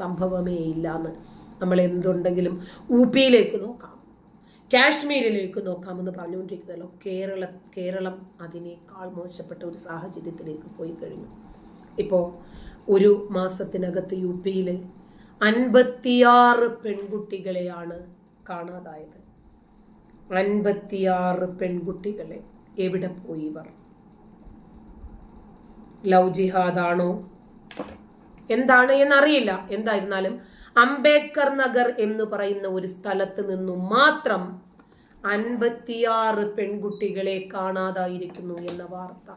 സംഭവമേ ഇല്ലാന്ന് നമ്മൾ എന്തുണ്ടെങ്കിലും ഊപ്പിയിലേക്ക് നോക്കാം. കാശ്മീരിലേക്ക് നോക്കാമെന്ന് പറഞ്ഞുകൊണ്ടിരിക്കുന്നല്ലോ. കേരള കേരളം അതിനേക്കാൾ മോശപ്പെട്ട ഒരു സാഹചര്യത്തിലേക്ക് പോയി കഴിഞ്ഞു. ഇപ്പോൾ ഒരു മാസത്തിനകത്ത് യു പിയിൽ അൻപത്തിയാറ് പെൺകുട്ടികളെയാണ് കാണാതായത്. അൻപത്തിയാറ് പെൺകുട്ടികളെ എവിടെ പോയി ഇവർ? ലവ് ജിഹാദാണോ? എന്താണ് എന്നറിയില്ല. എന്തായിരുന്നാലും അംബേദ്കർ നഗർ എന്ന് പറയുന്ന ഒരു സ്ഥലത്ത് നിന്നും മാത്രം അൻപത്തിയാറ് പെൺകുട്ടികളെ കാണാതായിരിക്കുന്നു എന്ന വാർത്ത.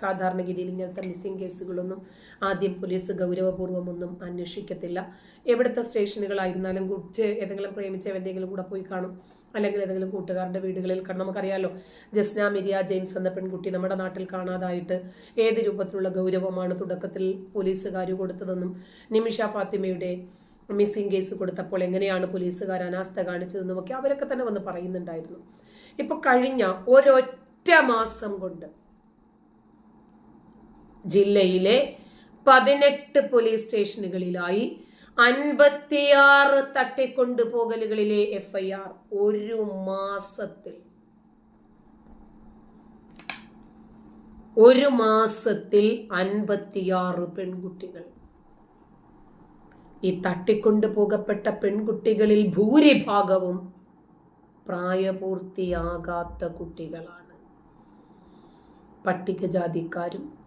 സാധാരണഗതിയിൽ ഇങ്ങനത്തെ മിസ്സിംഗ് കേസുകളൊന്നും ആദ്യം പോലീസ് ഗൗരവപൂർവമൊന്നും അന്വേഷിക്കത്തില്ല. എവിടുത്തെ സ്റ്റേഷനുകളായിരുന്നാലും കുറിച്ച് ഏതെങ്കിലും പ്രേമിച്ച എന്തെങ്കിലും കൂടെ പോയി കാണും. അല്ലെങ്കിൽ ഏതെങ്കിലും കൂട്ടുകാരുടെ വീടുകളിൽ കാണും. നമുക്കറിയാലോ ജസ്ന മിരിയ ജെയിംസ് എന്ന പെൺകുട്ടി നമ്മുടെ നാട്ടിൽ കാണാതായിട്ട് ഏത് രൂപത്തിലുള്ള ഗൗരവമാണ് തുടക്കത്തിൽ പോലീസുകാർ കൊടുത്തതെന്നും നിമിഷ ഫാത്തിമയുടെ മിസ്സിംഗ് കേസ് കൊടുത്തപ്പോൾ എങ്ങനെയാണ് പോലീസുകാർ അനാസ്ഥ കാണിച്ചതെന്നും ഒക്കെ അവരൊക്കെ തന്നെ വന്ന് പറയുന്നുണ്ടായിരുന്നു. ഇപ്പൊ കഴിഞ്ഞ ഒരൊറ്റ മാസം കൊണ്ട് ജില്ലയിലെ പതിനെട്ട് പോലീസ് സ്റ്റേഷനുകളിലായി അൻപത്തിയാറ് തട്ടിക്കൊണ്ടുപോകലുകളിലെ എഫ്ഐആർ ഒരു മാസത്തിൽ. ഒരു മാസത്തിൽ അൻപത്തിയാറ് പെൺകുട്ടികൾ. ഈ തട്ടിക്കൊണ്ടുപോകപ്പെട്ട പെൺകുട്ടികളിൽ ഭൂരിഭാഗവും പ്രായപൂർത്തിയാകാത്ത കുട്ടികളാണ്. പട്ടികജാതിക്കാരും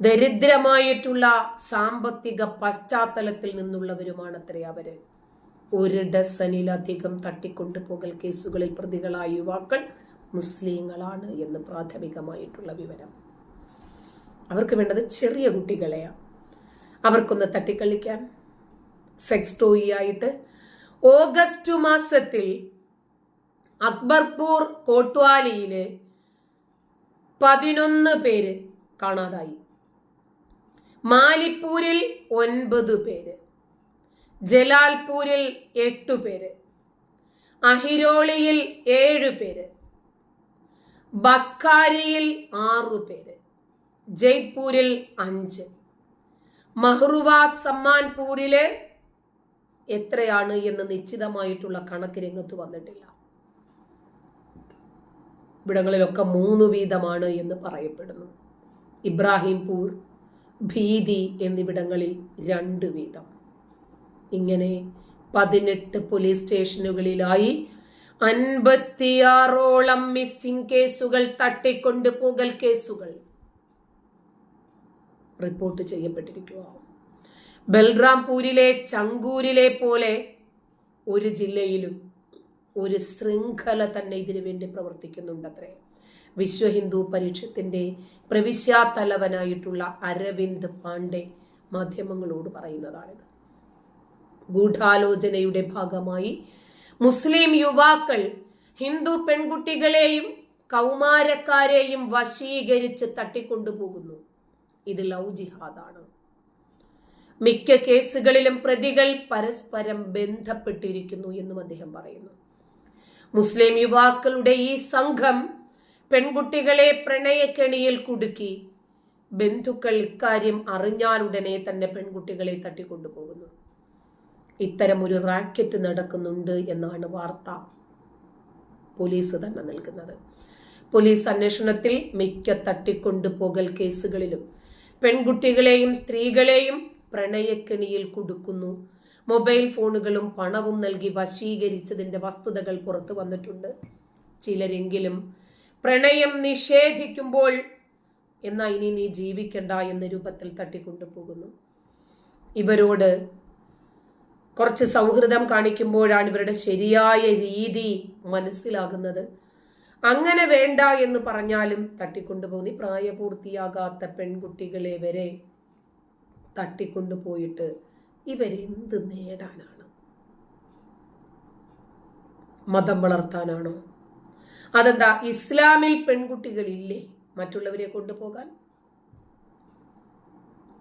ദരിദ്രമായിട്ടുള്ള സാമ്പത്തിക പശ്ചാത്തലത്തിൽ നിന്നുള്ളവരുമാണ് അത്രേ അവർ. ഒരു ഡസനിലധികം തട്ടിക്കൊണ്ടു പോകൽ കേസുകളിൽ പ്രതികളായ യുവാക്കൾ മുസ്ലിങ്ങളാണ് എന്ന് പ്രാഥമികമായിട്ടുള്ള വിവരം. അവർക്ക് വേണ്ടത് ചെറിയ കുട്ടികളെയാണ് അവർക്കൊന്ന് തട്ടിക്കളിക്കാൻ സെക്സ് ടോയി ആയിട്ട് ഓഗസ്റ്റ് മാസത്തിൽ അക്ബർപൂർ കോട്ട്വാലിയിൽ പതിനൊന്ന് പേര് കാണാതായി. മാലിപ്പൂരിൽ ഒൻപത് പേര്. ജലാൽപൂരിൽ എട്ടു പേര്. അഹിരോളിയിൽ ഏഴ് പേര്. ബസ്കാരിയിൽ ആറു പേര്. ജയ്പൂരിൽ അഞ്ച്. മഹ്റുവ സമ്മാൻപൂരിലെ എത്രയാണ് എന്ന് നിശ്ചിതമായിട്ടുള്ള കണക്ക് രംഗത്ത് വന്നിട്ടില്ല. ഇവിടങ്ങളിലൊക്കെ മൂന്ന് വീതമാണ് എന്ന് പറയപ്പെടുന്നു. ഇബ്രാഹിംപൂർ ഭീതി എന്നിവിടങ്ങളിൽ രണ്ട് വീതം. ഇങ്ങനെ പതിനെട്ട് പോലീസ് സ്റ്റേഷനുകളിലായി അൻപത്തിയാറോളം മിസ്സിംഗ് കേസുകൾ തട്ടിക്കൊണ്ട് പോകൽ കേസുകൾ റിപ്പോർട്ട് ചെയ്യപ്പെട്ടിരിക്കുക. ബൽറാംപൂരിലെ ചങ്കൂരിലെ പോലെ ഒരു ജില്ലയിലും ഒരു ശൃംഖല തന്നെ ഇതിനു വേണ്ടി പ്രവർത്തിക്കുന്നുണ്ടത്രേ. വിശ്വ ഹിന്ദു പരിഷത്തിന്റെ പ്രവിശ്യാ തലവനായിട്ടുള്ള അരവിന്ദ് പാണ്ഡെ മാധ്യമങ്ങളോട് പറയുന്നതാണിത്. ഗൂഢാലോചനയുടെ ഭാഗമായി മുസ്ലിം യുവാക്കൾ ഹിന്ദു പെൺകുട്ടികളെയും കൗമാരക്കാരെയും വശീകരിച്ച് തട്ടിക്കൊണ്ടുപോകുന്നു. ഇത് ലവ് ജിഹാദാണ്. മിക്ക കേസുകളിലും പ്രതികൾ പരസ്പരം ബന്ധപ്പെട്ടിരിക്കുന്നു എന്നും അദ്ദേഹം പറയുന്നു. മുസ്ലിം യുവാക്കളുടെ ഈ സംഘം പെൺകുട്ടികളെ പ്രണയക്കെണിയിൽ കുടുക്കി. ബന്ധുക്കൾ ഇക്കാര്യം അറിഞ്ഞാലുടനെ തന്നെ പെൺകുട്ടികളെ തട്ടിക്കൊണ്ടുപോകുന്നു. ഇത്തരം ഒരു റാക്കറ്റ് നടക്കുന്നുണ്ട് എന്നാണ് വാർത്ത പോലീസ് തന്നെ നൽകുന്നത്. പോലീസ് അന്വേഷണത്തിൽ മിക്ക തട്ടിക്കൊണ്ടുപോകൽ കേസുകളിലും പെൺകുട്ടികളെയും സ്ത്രീകളെയും പ്രണയക്കെണിയിൽ കുടുക്കുന്നു. മൊബൈൽ ഫോണുകളും പണവും നൽകി വശീകരിച്ചതിന്റെ വസ്തുതകൾ പുറത്തു വന്നിട്ടുണ്ട്. ചിലരെങ്കിലും പ്രണയം നിഷേധിക്കുമ്പോൾ എന്നാ ഇനി നീ ജീവിക്കണ്ട എന്ന രൂപത്തിൽ തട്ടിക്കൊണ്ടുപോകുന്നു. ഇവരോട് കുറച്ച് സൗഹൃദം കാണിക്കുമ്പോഴാണ് ഇവരുടെ ശരിയായ രീതി മനസ്സിലാകുന്നത്. അങ്ങനെ വേണ്ട എന്ന് പറഞ്ഞാലും തട്ടിക്കൊണ്ടുപോകുന്നു. പ്രായപൂർത്തിയാകാത്ത പെൺകുട്ടികളെ വരെ തട്ടിക്കൊണ്ടുപോയിട്ട് ഇവരെന്ത് നേടാനാണ്? മതം വളർത്താനാണോ? അതെന്താ? ഇസ്ലാമിൽ പെൺകുട്ടികളില്ലേ? മറ്റുള്ളവരെ കൊണ്ടുപോകാൻ?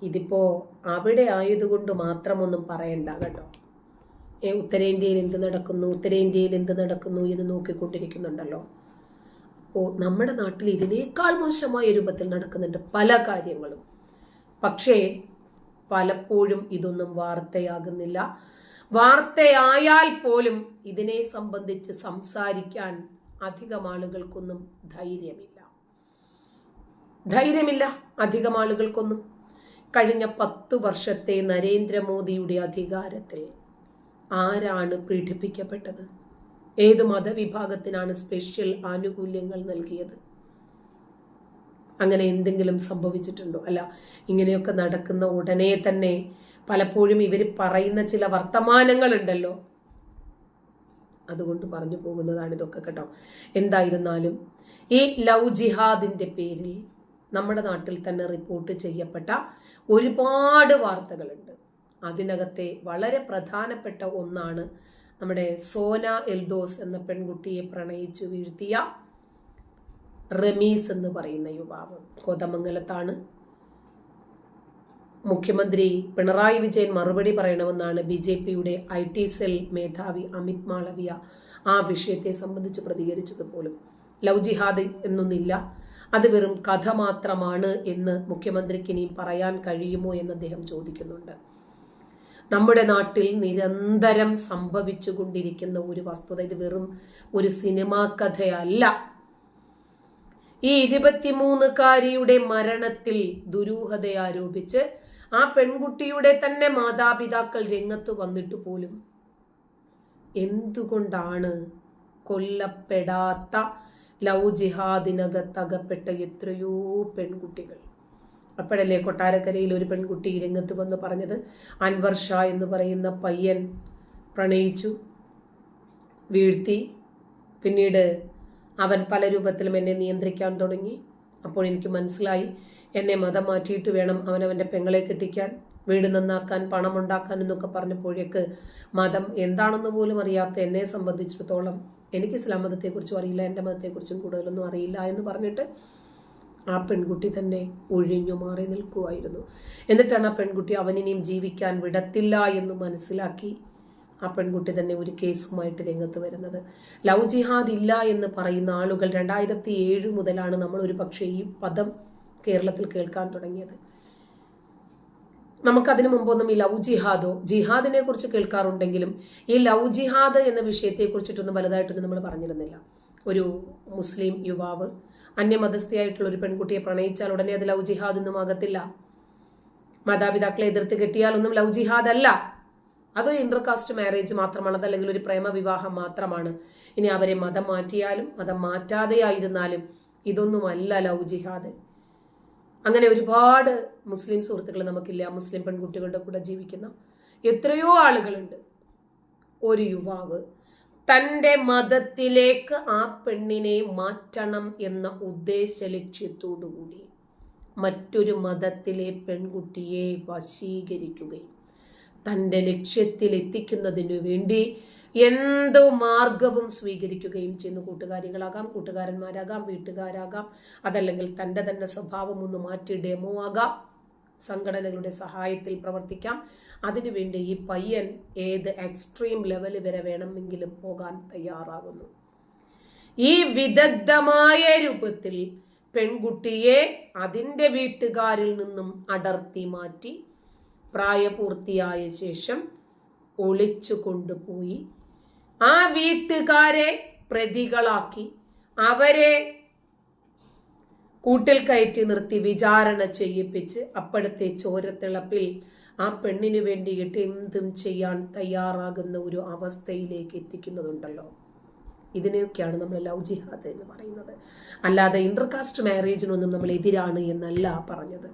ഇതിപ്പോ അവിടെ ആയതുകൊണ്ട് മാത്രമൊന്നും പറയണ്ട കേട്ടോ. ഏ ഉത്തരേന്ത്യയിൽ എന്ത് നടക്കുന്നു? ഉത്തരേന്ത്യയിൽ എന്ത് നടക്കുന്നു എന്ന് നോക്കിക്കൊണ്ടിരിക്കുന്നുണ്ടല്ലോ. ഓ നമ്മുടെ നാട്ടിൽ ഇതിനേക്കാൾ മോശമായ രൂപത്തിൽ നടക്കുന്നുണ്ട് പല കാര്യങ്ങളും. പക്ഷേ പലപ്പോഴും ഇതൊന്നും വാർത്തയാകുന്നില്ല. വാർത്തയായാൽ പോലും ഇതിനെ സംബന്ധിച്ച് സംസാരിക്കാൻ അധികം ആളുകൾക്കൊന്നും ധൈര്യമില്ല. ധൈര്യമില്ല അധികം ആളുകൾക്കൊന്നും. കഴിഞ്ഞ പത്തു വർഷത്തെ നരേന്ദ്രമോദിയുടെ അധികാരത്തിൽ ആരാണ് പീഡിപ്പിക്കപ്പെട്ടത്? ഏത് മതവിഭാഗത്തിനാണ് സ്പെഷ്യൽ ആനുകൂല്യങ്ങൾ നൽകിയത്? അങ്ങനെ എന്തെങ്കിലും സംഭവിച്ചിട്ടുണ്ടോ? അല്ല ഇങ്ങനെയൊക്കെ നടക്കുന്ന ഉടനെ തന്നെ പലപ്പോഴും ഇവർ പറയുന്ന ചില വർത്തമാനങ്ങളുണ്ടല്ലോ. അതുകൊണ്ട് പറഞ്ഞു പോകുന്നതാണ് ഇതൊക്കെ കേട്ടോ. എന്തായിരുന്നാലും ഈ ലവ് ജിഹാദിന്റെ പേരിൽ നമ്മുടെ നാട്ടിൽ തന്നെ റിപ്പോർട്ട് ചെയ്യപ്പെട്ട ഒരുപാട് വാർത്തകളുണ്ട്. അതിനകത്തെ വളരെ പ്രധാനപ്പെട്ട ഒന്നാണ് നമ്മുടെ സോന എൽദോസ് എന്ന പെൺകുട്ടിയെ പ്രണയിച്ചു വീഴ്ത്തിയ റമീസ് എന്ന് പറയുന്ന യുവാവ്. കോതമംഗലത്താണ്. മുഖ്യമന്ത്രി പിണറായി വിജയൻ മറുപടി പറയണമെന്നാണ് ബി ജെ പിയുടെ ഐ ടി സെൽ മേധാവി അമിത് മാളവിയ ആ വിഷയത്തെ സംബന്ധിച്ച് പ്രതികരിച്ചത് പോലും ലവ് ജിഹാദ് എന്നൊന്നില്ല. അത് വെറും കഥ മാത്രമാണ് എന്ന് മുഖ്യമന്ത്രിക്ക് ഇനിയും പറയാൻ കഴിയുമോ എന്ന് അദ്ദേഹം ചോദിക്കുന്നുണ്ട്. നമ്മുടെ നാട്ടിൽ നിരന്തരം സംഭവിച്ചുകൊണ്ടിരിക്കുന്ന ഒരു വസ്തുത ഇത് വെറും ഒരു സിനിമാ കഥയല്ല. ഈ ഇരുപത്തിമൂന്നുകാരിയുടെ മരണത്തിൽ ദുരൂഹത ആരോപിച്ച് ആ പെൺകുട്ടിയുടെ തന്നെ മാതാപിതാക്കൾ രംഗത്ത് വന്നിട്ട് പോലും എന്തുകൊണ്ടാണ് കൊല്ലപ്പെടാത്ത ലവ് ജിഹാദിനകത്തകപ്പെട്ട എത്രയോ പെൺകുട്ടികൾ? അപ്പോഴല്ലേ കൊട്ടാരക്കരയിൽ ഒരു പെൺകുട്ടി രംഗത്ത് വന്ന് പറഞ്ഞത്? അൻവർ ഷാ എന്ന് പറയുന്ന പയ്യൻ പ്രണയിച്ചു വീഴ്ത്തി പിന്നീട് അവൻ പല രൂപത്തിലും എന്നെ നിയന്ത്രിക്കാൻ തുടങ്ങി. അപ്പോൾ എനിക്ക് മനസ്സിലായി എന്നെ മതം മാറ്റിയിട്ട് വേണം അവനവന്റെ പെങ്ങളെ കെട്ടിക്കാൻ വീട് നന്നാക്കാൻ പണം ഉണ്ടാക്കാൻ എന്നൊക്കെ പറഞ്ഞപ്പോഴേക്ക് മതം എന്താണെന്ന് പോലും അറിയാത്ത എന്നെ സംബന്ധിച്ചിടത്തോളം എനിക്ക് ഇസ്ലാം മതത്തെക്കുറിച്ചും അറിയില്ല എന്റെ മതത്തെക്കുറിച്ചും കൂടുതലൊന്നും അറിയില്ല എന്ന് പറഞ്ഞിട്ട് ആ പെൺകുട്ടി തന്നെ ഒഴിഞ്ഞു മാറി നിൽക്കുമായിരുന്നു എന്നിട്ടാണ് ആ പെൺകുട്ടി അവനിനെയും ജീവിക്കാൻ വിടത്തില്ല എന്ന് മനസ്സിലാക്കി ആ പെൺകുട്ടി തന്നെ ഒരു കേസുമായിട്ട് രംഗത്ത് വരുന്നത്. ലവ് ജിഹാദ് ഇല്ല എന്ന് പറയുന്ന ആളുകൾ രണ്ടായിരത്തി ഏഴ് മുതലാണ് നമ്മൾ ഒരു പക്ഷേ ഈ പദം കേരളത്തിൽ കേൾക്കാൻ തുടങ്ങിയത്. നമുക്കതിനു മുമ്പൊന്നും ഈ ലവ് ജിഹാദോ ജിഹാദിനെ കുറിച്ച് കേൾക്കാറുണ്ടെങ്കിലും ഈ ലവ് ജിഹാദ് എന്ന വിഷയത്തെ കുറിച്ചിട്ടൊന്നും വലുതായിട്ടൊന്നും നമ്മൾ പറഞ്ഞിരുന്നില്ല. ഒരു മുസ്ലിം യുവാവ് അന്യമതസ്ഥയായിട്ടുള്ള ഒരു പെൺകുട്ടിയെ പ്രണയിച്ചാൽ ഉടനെ അത് ലവ് ജിഹാദ് ഒന്നും ആകത്തില്ല. മാതാപിതാക്കളെ എതിർത്ത് കെട്ടിയാലൊന്നും ലവ് ജിഹാദ് അല്ല. അതൊരു ഇന്റർകാസ്റ്റ് മാരേജ് മാത്രമാണ് അതല്ലെങ്കിൽ ഒരു പ്രേമ വിവാഹം മാത്രമാണ്. ഇനി അവരെ മതം മാറ്റിയാലും മതം മാറ്റാതെയായിരുന്നാലും ഇതൊന്നുമല്ല ലവ് ജിഹാദ്. അങ്ങനെ ഒരുപാട് മുസ്ലിം സുഹൃത്തുക്കൾ നമുക്കില്ല. മുസ്ലിം പെൺകുട്ടികളുടെ കൂടെ ജീവിക്കുന്ന എത്രയോ ആളുകളുണ്ട്. ഒരു യുവാവ് തന്റെ മതത്തിലേക്ക് ആ പെണ്ണിനെ മാറ്റണം എന്ന ഉദ്ദേശ ലക്ഷ്യത്തോടുകൂടി മറ്റൊരു മതത്തിലെ പെൺകുട്ടിയെ വശീകരിക്കുകയും തന്റെ ലക്ഷ്യത്തിൽ എത്തിക്കുന്നതിനു വേണ്ടി എന്തോ മാർഗവും സ്വീകരിക്കുകയും ചെയ്യുന്നു കൂട്ടുകാരികളാകാം കൂട്ടുകാരന്മാരാകാം വീട്ടുകാരാകാം. അതല്ലെങ്കിൽ തന്റെ തന്നെ സ്വഭാവം ഒന്ന് മാറ്റി ഡെമോ ആകാം. സംഘടനകളുടെ സഹായത്തിൽ പ്രവർത്തിക്കാം. അതിനുവേണ്ടി ഈ പയ്യൻ ഏത് എക്സ്ട്രീം ലെവൽ വരെ വേണമെങ്കിലും പോകാൻ തയ്യാറാകുന്നു. ഈ വിദഗ്ധമായ രൂപത്തിൽ പെൺകുട്ടിയെ അതിന്റെ വീട്ടുകാരിൽ നിന്നും അടർത്തി മാറ്റി പ്രായപൂർത്തിയായ ശേഷം ഒളിച്ചു കൊണ്ടുപോയി ആ വീട്ടുകാരെ പ്രതികളാക്കി. അവരെ കൂട്ടിൽ കയറ്റി നിർത്തി വിചാരണ ചെയ്യിപ്പിച്ച് അപ്പോഴത്തെ ചോരത്തിളപ്പിൽ ആ പെണ്ണിന് വേണ്ടിയിട്ട് എന്തും ചെയ്യാൻ തയ്യാറാകുന്ന ഒരു അവസ്ഥയിലേക്ക് എത്തിക്കുന്നതുണ്ടല്ലോ. ഇതിനെയൊക്കെയാണ് നമ്മൾ ലവ് ജിഹാദ് എന്ന് പറയുന്നത്. അല്ലാതെ ഇന്റർകാസ്റ്റ് മാരേജിനൊന്നും നമ്മൾ എതിരാണ് എന്നല്ല പറഞ്ഞത്.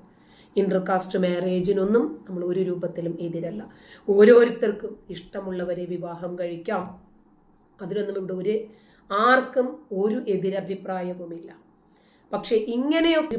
ഇന്റർകാസ്റ്റ് മാരേജിനൊന്നും നമ്മൾ ഒരു രൂപത്തിലും എതിരല്ല. ഓരോരുത്തർക്കും ഇഷ്ടമുള്ളവരെ വിവാഹം കഴിക്കാം. അതിനൊന്നും ഇവിടെ ഒരു ആർക്കും ഒരു എതിരഭിപ്രായവുമില്ല. പക്ഷേ ഇങ്ങനെയൊക്കെ